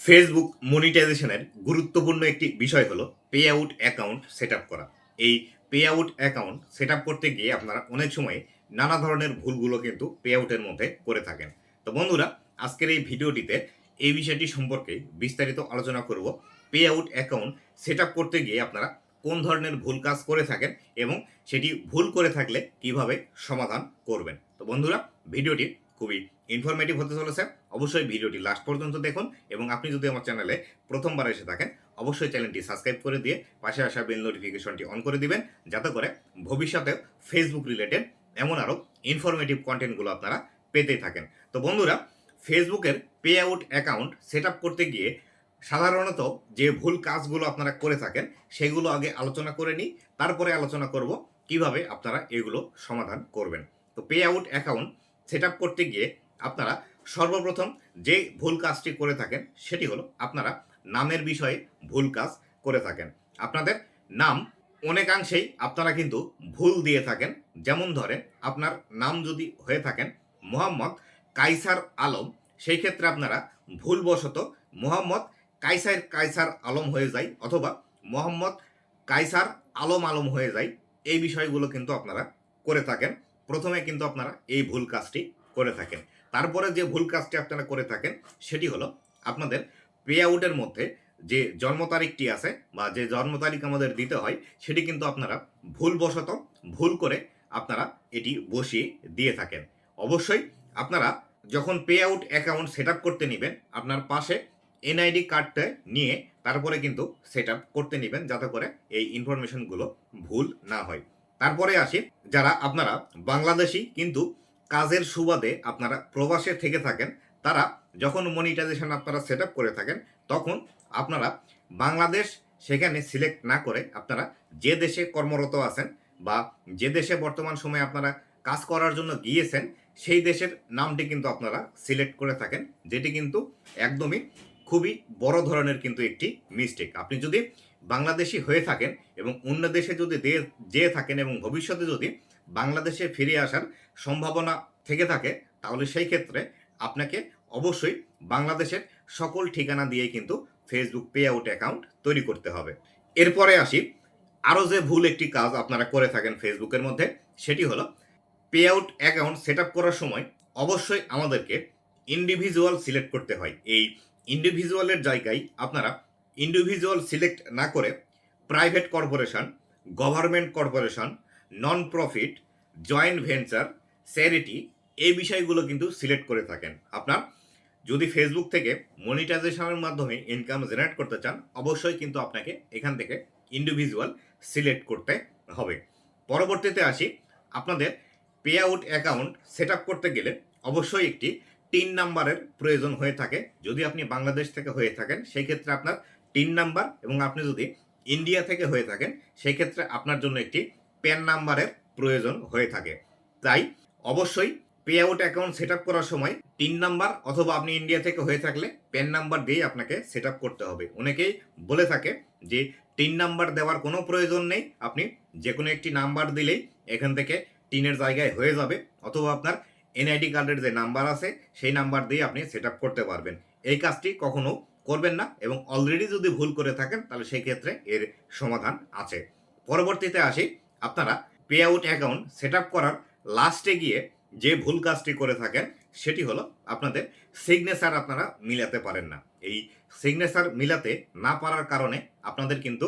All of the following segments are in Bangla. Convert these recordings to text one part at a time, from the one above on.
ফেসবুক মনিটাইজেশনের গুরুত্বপূর্ণ একটি বিষয় হলো পে আউট অ্যাকাউন্ট সেট করা। এই পে আউট অ্যাকাউন্ট সেট করতে গিয়ে আপনারা অনেক সময় নানা ধরনের ভুলগুলো কিন্তু পে আউটের মধ্যে করে থাকেন। তো বন্ধুরা, আজকের এই ভিডিওটিতে এই বিষয়টি সম্পর্কে বিস্তারিত আলোচনা করব। পে আউট অ্যাকাউন্ট সেট করতে গিয়ে আপনারা কোন ধরনের ভুল কাজ করে থাকেন এবং সেটি ভুল করে থাকলে কীভাবে সমাধান করবেন। তো বন্ধুরা, ভিডিওটি খুবই ইনফরমেটিভ হতে চলেছে, অবশ্যই ভিডিওটি লাস্ট পর্যন্ত দেখুন এবং আপনি যদি আমার চ্যানেলে প্রথমবার এসে থাকেন, অবশ্যই চ্যানেলটি সাবস্ক্রাইব করে দিয়ে পাশে আসা বেল নোটিফিকেশনটি অন করে দিবেন, যাতে করে ভবিষ্যতে ফেসবুক রিলেটেড এমন আরও ইনফরমেটিভ কন্টেন্টগুলো আপনারা পেতে থাকেন। তো বন্ধুরা ফেসবুকের পে আউট অ্যাকাউন্ট সেট করতে গিয়ে সাধারণত যে ভুল কাজগুলো আপনারা করে থাকেন, সেগুলো আগে আলোচনা করে নিই, তারপরে আলোচনা করব কীভাবে আপনারা এগুলো সমাধান করবেন। তো পে আউট অ্যাকাউন্ট সেট করতে গিয়ে আপনারা সর্বপ্রথম যে ভুল কাজটি করে থাকেন, সেটি হলো আপনারা নামের বিষয়ে ভুল কাজ করে থাকেন। আপনাদের নাম অনেকাংশেই আপনারা কিন্তু ভুল দিয়ে থাকেন। যেমন ধরেন, আপনার নাম যদি হয়ে থাকেন মোহাম্মদ কাইসার আলম, সেই ক্ষেত্রে আপনারা ভুলবশত মোহাম্মদ কাইসার কাইসার আলম হয়ে যায় অথবা মোহাম্মদ কাইসার আলম আলম হয়ে যায়। এই বিষয়গুলো কিন্তু আপনারা করে থাকেন। প্রথমে কিন্তু আপনারা এই ভুল কাজটি করে থাকেন। তারপরে যে ভুল কাজটি আপনারা করে থাকেন, সেটি হলো আপনাদের পে আউটের মধ্যে যে জন্ম তারিখটি আছে বা যে জন্ম তারিখ আমাদের দিতে হয়, সেটি কিন্তু আপনারা ভুলবশত ভুল করে আপনারা এটি বসিয়ে দিয়ে থাকেন। অবশ্যই আপনারা যখন পে আউট অ্যাকাউন্ট সেট করতে নেবেন, আপনার পাশে এনআইডি কার্ডটা নিয়ে তারপরে কিন্তু সেট করতে নেবেন, যাতে করে এই ইনফরমেশনগুলো ভুল না হয়। তারপরে আসি, যারা আপনারা বাংলাদেশি কিন্তু কাজের সুবাদে আপনারা প্রবাসে থেকে থাকেন, তারা যখন মনিটাইজেশন আপনারা সেট করে থাকেন, তখন আপনারা বাংলাদেশ সেখানে সিলেক্ট না করে আপনারা যে দেশে কর্মরত আছেন বা যে দেশে বর্তমান সময়ে আপনারা কাজ করার জন্য গিয়েছেন, সেই দেশের নামটি কিন্তু আপনারা সিলেক্ট করে থাকেন, যেটি কিন্তু একদমই খুবই বড় ধরনের কিন্তু একটি মিস্টেক আপনি যদি বাংলাদেশি হয়ে থাকেন এবং অন্য দেশে যদি যেয়ে থাকেন এবং ভবিষ্যতে যদি বাংলাদেশে ফিরে আসার সম্ভাবনা থেকে থাকে, তাহলে সেই ক্ষেত্রে আপনাকে অবশ্যই বাংলাদেশের সকল ঠিকানা দিয়ে কিন্তু ফেসবুক পে আউট অ্যাকাউন্ট তৈরি করতে হবে। এরপরে আসি, আরও যে ভুল একটি কাজ আপনারা করে থাকেন ফেসবুকের মধ্যে, সেটি হলো payout account set up করার সময় অবশ্যই আমাদেরকে ইন্ডিভিজুয়াল সিলেক্ট করতে হয়। এই ইন্ডিভিজুয়ালের জায়গায় আপনারা ইন্ডিভিজুয়াল সিলেক্ট না করে private corporation government corporation non profit joint venture charity এই বিষয়গুলো কিন্তু সিলেক্ট করে থাকেন। আপনার যদি ফেসবুক থেকে মনিটাইজেশনের মাধ্যমে ইনকাম জেনারেট করতে চান, অবশ্যই কিন্তু আপনাকে এখান থেকে ইন্ডিভিজুয়াল সিলেক্ট করতে হবে। পরবর্তীতে আসি, আপনাদের পে আউট অ্যাকাউন্ট সেট করতে গেলে অবশ্যই একটি টিন নাম্বারের প্রয়োজন হয়ে থাকে। যদি আপনি বাংলাদেশ থেকে হয়ে থাকেন, সেই ক্ষেত্রে আপনার টিন নাম্বার এবং আপনি যদি ইন্ডিয়া থেকে হয়ে থাকেন, সেই ক্ষেত্রে আপনার জন্য একটি প্যান নাম্বারের প্রয়োজন হয়ে থাকে। তাই অবশ্যই payout account set up করার সময় তিন নাম্বার অথবা আপনি ইন্ডিয়া থেকে হয়ে থাকলে প্যান নাম্বার দিয়েই আপনাকে সেট আপ করতে হবে। অনেকেই বলে থাকে যে তিন নাম্বার দেওয়ার কোনো প্রয়োজন নেই। আপনি যে কোনো একটি নাম্বার দিলেই এখান থেকে টিনের জায়গায় হয়ে যাবে। অথবা আপনার এনআইডি কার্ডের যে নাম্বার আছে, সেই নাম্বার দিয়ে আপনি সেট আপ করতে পারবেন। এই কাজটি কখনো করবেন না এবং অলরেডি যদি ভুল করে থাকেন, তাহলে সেই ক্ষেত্রে এর সমাধান আছে। পরবর্তীতে আসি আপনারা payout account set up করার লাস্টে গিয়ে যে ভুল কাজটি করে থাকেন, সেটি হলো আপনাদের সিগনেচার আপনারা মিলাতে পারেন না। এই সিগনেচার মিলাতে না পারার কারণে আপনাদের কিন্তু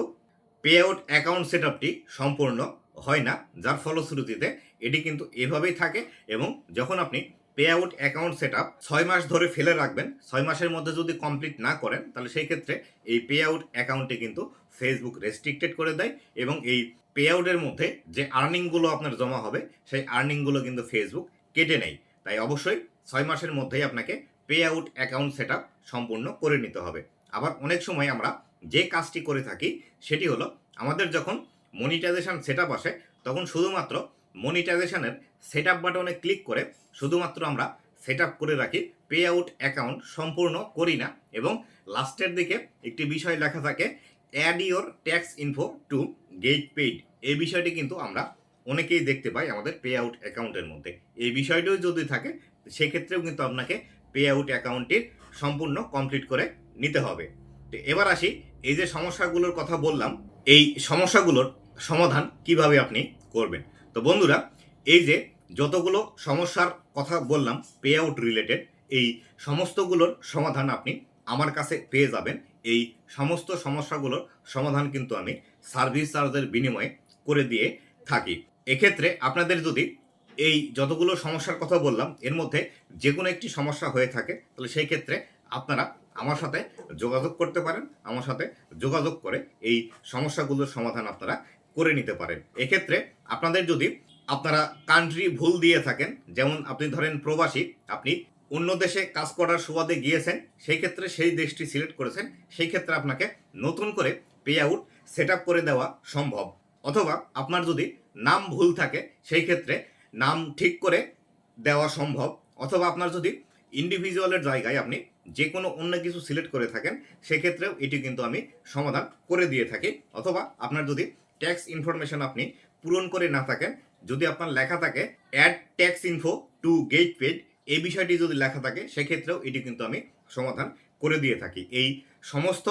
পে আউট অ্যাকাউন্ট সেট আপটি সম্পূর্ণ হয় না, যার ফলশ্রুতিতে এটি কিন্তু এভাবেই থাকে এবং যখন আপনি payout account set up ছয় মাস ধরে ফেলে রাখবেন। ছয় মাসের মধ্যে যদি কমপ্লিট না করেন, তাহলে সেই ক্ষেত্রে এই পে আউট অ্যাকাউন্টে কিন্তু ফেসবুক রেস্ট্রিক্টেড করে দেয় এবং এই পে আউটের মধ্যে যে আর্নিংগুলো আপনার জমা হবে, সেই আর্নিংগুলো কিন্তু ফেসবুক কেটে নেয়। তাই অবশ্যই ছয় মাসের মধ্যেই আপনাকে payout account set up সম্পূর্ণ করে নিতে হবে। আবার অনেক সময় আমরা যে কাজটি করে থাকি, সেটি হলো আমাদের যখন মনিটাইজেশন সেট আপ আসে, তখন শুধুমাত্র মনিটাইজেশনের সেট আপ বাটনে ক্লিক করে শুধুমাত্র আমরা সেট আপ করে রাখি পে আউট অ্যাকাউন্ট সম্পূর্ণ করি না এবং লাস্টের দিকে একটি বিষয় লেখা থাকে add your tax info to get paid এই বিষয়টি কিন্তু আমরা অনেকেই দেখতে পাই আমাদের পে আউট অ্যাকাউন্টের মধ্যে। এই বিষয়টিও যদি থাকে, সেক্ষেত্রেও কিন্তু আপনাকে পে আউট অ্যাকাউন্টটি সম্পূর্ণ কমপ্লিট করে নিতে হবে। তো এবার আসি, এই যে সমস্যাগুলোর কথা বললাম, এই সমস্যাগুলোর সমাধান কীভাবে আপনি করবেন? তো বন্ধুরা, এই যে যতগুলো সমস্যার কথা বললাম পে আউট রিলেটেড এই সমস্তগুলোর সমাধান আপনি আমার কাছে পেয়ে যাবেন। এই সমস্ত সমস্যাগুলোর সমাধান কিন্তু আমি সার্ভিস চার্জের বিনিময়ে করে দিয়ে থাকি। এক্ষেত্রে আপনাদের যদি এই যতগুলো সমস্যার কথা বললাম, এর মধ্যে যে কোনো একটি সমস্যা হয়ে থাকে, তাহলে সেই ক্ষেত্রে আপনারা আমার সাথে যোগাযোগ করতে পারেন। আমার সাথে যোগাযোগ করে এই সমস্যাগুলোর সমাধান আপনারা করে নিতে পারেন। এক্ষেত্রে আপনাদের যদি আপনারা কান্ট্রি ভুল দিয়ে থাকেন, যেমন আপনি ধরেন প্রবাসী, আপনি অন্য দেশে কাজ করার সুবাদে গিয়েছেন সেই ক্ষেত্রে সেই দেশটি সিলেক্ট করেছেন সেই ক্ষেত্রে আপনাকে নতুন করে পে আউট সেট করে দেওয়া সম্ভব। অথবা আপনার যদি নাম ভুল থাকে সেই ক্ষেত্রে নাম ঠিক করে দেওয়া সম্ভব। অথবা আপনার যদি ইন্ডিভিজুয়ালের জায়গায় আপনি যে কোনো অন্য কিছু সিলেক্ট করে থাকেন, সেক্ষেত্রেও এটি কিন্তু আমি সমাধান করে দিয়ে থাকি। অথবা আপনার যদি ট্যাক্স ইনফরমেশন আপনি পূরণ করে না থাকেন যদি আপনার লেখা থাকে add tax info to get paid এই বিষয়টি যদি লেখা থাকে, সেক্ষেত্রেও এটি কিন্তু আমি সমাধান করে দিয়ে থাকি। এই সমস্ত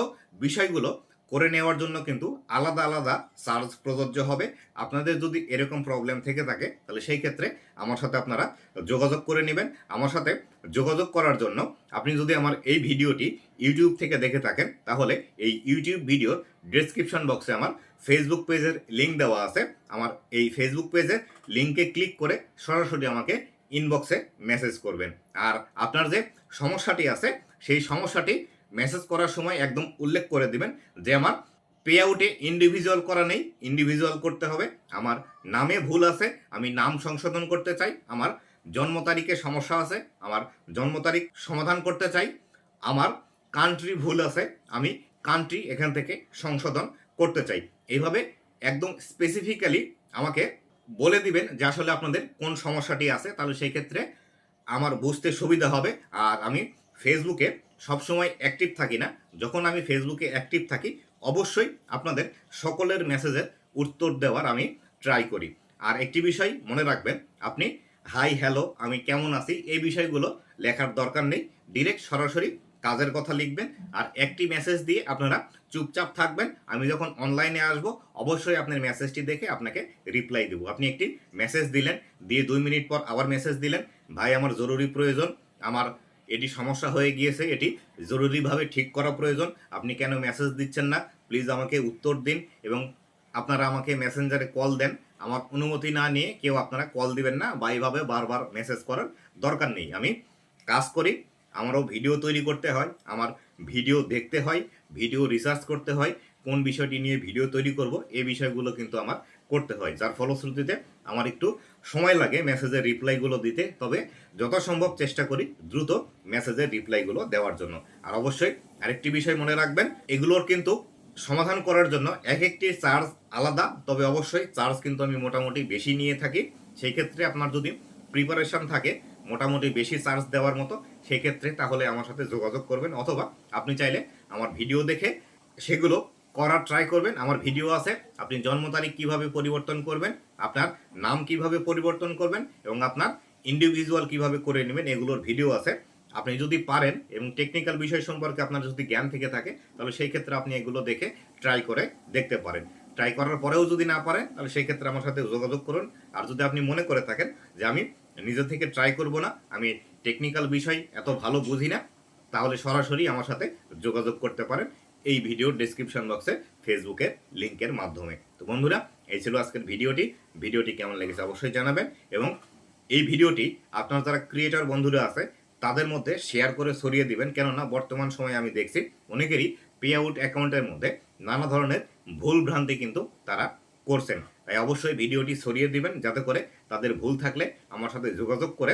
বিষয়গুলো করে নেওয়ার জন্য কিন্তু আলাদা আলাদা চার্জ প্রযোজ্য হবে। আপনাদের যদি এরকম প্রবলেম থেকে থাকে, তাহলে সেই ক্ষেত্রে আমার সাথে আপনারা যোগাযোগ করে নেবেন। আমার সাথে যোগাযোগ করার জন্য আপনি যদি আমার এই ভিডিওটি ইউটিউব থেকে দেখে থাকেন, তাহলে এই ইউটিউব ভিডিওর ডেসক্রিপশন বক্সে আমার ফেসবুক পেজের লিঙ্ক দেওয়া আছে। আমার এই ফেসবুক পেজের লিঙ্কে ক্লিক করে সরাসরি আমাকে ইনবক্সে মেসেজ করবেন। আর আপনার যে সমস্যাটি আছে, সেই সমস্যাটি মেসেজ করার সময় একদম উল্লেখ করে দিবেন যে আমার পে আউটে ইন্ডিভিজুয়াল করা নেই ইন্ডিভিজুয়াল করতে হবে। আমার নামে ভুল আছে, আমি নাম সংশোধন করতে চাই, আমার জন্ম তারিখে সমস্যা আছে, আমার জন্ম তারিখ সমাধান করতে চাই, আমার কান্ট্রি ভুল আছে, আমি কান্ট্রি এখান থেকে সংশোধন করতে চাই। এইভাবে একদম স্পেসিফিক্যালি আমাকে বলে দিবেন যে আসলে আপনাদের কোন সমস্যাটি আছে, তাহলে সেই ক্ষেত্রে আমার বুঝতে সুবিধা হবে। আর আমি ফেসবুকে সবসময় অ্যাক্টিভ থাকি না। যখন আমি ফেসবুকে অ্যাক্টিভ থাকি, অবশ্যই আপনাদের সকলের মেসেজের উত্তর দেওয়ার আমি ট্রাই করি। আর একটি বিষয় মনে রাখবেন, আপনি হাই হ্যালো আমি কেমন আছি? এই বিষয়গুলো লেখার দরকার নেই। ডিরেক্ট সরাসরি কাজের কথা লিখবেন। আর একটি মেসেজ দিয়ে আপনারা চুপচাপ থাকবেন। আমি যখন অনলাইনে আসব, অবশ্যই আপনার মেসেজটি দেখে আপনাকে রিপ্লাই দেবো। আপনি একটি মেসেজ দিলেন, দিয়ে দুই মিনিট পর আবার মেসেজ দিলেন, ভাই, আমার জরুরি প্রয়োজন, আমার এটি সমস্যা হয়ে গিয়েছে, এটি জরুরিভাবে ঠিক করা প্রয়োজন, আপনি কেন মেসেজ দিচ্ছেন না? প্লিজ আমাকে উত্তর দিন এবং আপনারা আমাকে মেসেঞ্জারে কল দেন। আমার অনুমতি না নিয়ে কেউ আপনারা কল দিবেন না বা এইভাবে বারবার মেসেজ করার দরকার নেই। আমি কাজ করি, আমারও ভিডিও তৈরি করতে হয়, আমার ভিডিও দেখতে হয় ভিডিও রিসার্চ করতে হয়, কোন বিষয়টি নিয়ে ভিডিও তৈরি করব, এই বিষয়গুলো কিন্তু আমার করতে হয়। যার ফলশ্রুতিতে আমার একটু সময় লাগে মেসেজের রিপ্লাইগুলো দিতে, তবে যথাসম্ভব চেষ্টা করি দ্রুত মেসেজের রিপ্লাইগুলো দেওয়ার জন্য। আর অবশ্যই আরেকটি বিষয় মনে রাখবেন, এগুলোর কিন্তু সমাধান করার জন্য এক একটি চার্জ আলাদা, তবে অবশ্যই চার্জ কিন্তু আমি মোটামুটি বেশি নিয়ে থাকি। সেই ক্ষেত্রে আপনার যদি প্রিপারেশন থাকে, মোটামুটি বেশি চার্জ দেওয়ার মতো সেই ক্ষেত্রে তাহলে আমার সাথে যোগাযোগ করবেন, অথবা আপনি চাইলে আমার ভিডিও দেখে সেগুলো করার ট্রাই করবেন। আমার ভিডিও আছে, আপনি জন্ম তারিখ কীভাবে পরিবর্তন করবেন, আপনার নাম কীভাবে পরিবর্তন করবেন, এবং আপনার ইন্ডিভিজুয়াল কীভাবে করে নেবেন, এগুলোর ভিডিও আছে। আপনি যদি পারেন, এবং টেকনিক্যাল বিষয় সম্পর্কে আপনার যদি জ্ঞান থেকে থাকে, তাহলে সেই ক্ষেত্রে আপনি এগুলো দেখে ট্রাই করে দেখতে পারেন। ট্রাই করার পরেও যদি না পারেন, তাহলে সেই ক্ষেত্রে আমার সাথে যোগাযোগ করুন। আর যদি আপনি মনে করে থাকেন যে আমি নিজে থেকে ট্রাই করব না, আমি টেকনিক্যাল বিষয় এত ভালো বুঝি না, তাহলে সরাসরি আমার সাথে যোগাযোগ করতে পারেন এই ভিডিওর ডেসক্রিপশন বক্সে ফেসবুকের লিঙ্কের মাধ্যমে। তো বন্ধুরা, এই ছিল আজকের ভিডিওটি। ভিডিওটি কেমন লেগেছে অবশ্যই জানাবেন এবং এই ভিডিওটি আপনার যারা ক্রিয়েটর বন্ধুরা আছে, তাদের মধ্যে শেয়ার করে ছড়িয়ে দিবেন। কেননা, বর্তমান সময়ে আমি দেখছি অনেকেরই পে আউট অ্যাকাউন্টের মধ্যে নানা ধরনের ভুল ভ্রান্তি কিন্তু তারা করছেন। তাই অবশ্যই ভিডিওটি ছড়িয়ে দিবেন, যাতে করে তাদের ভুল থাকলে আমার সাথে যোগাযোগ করে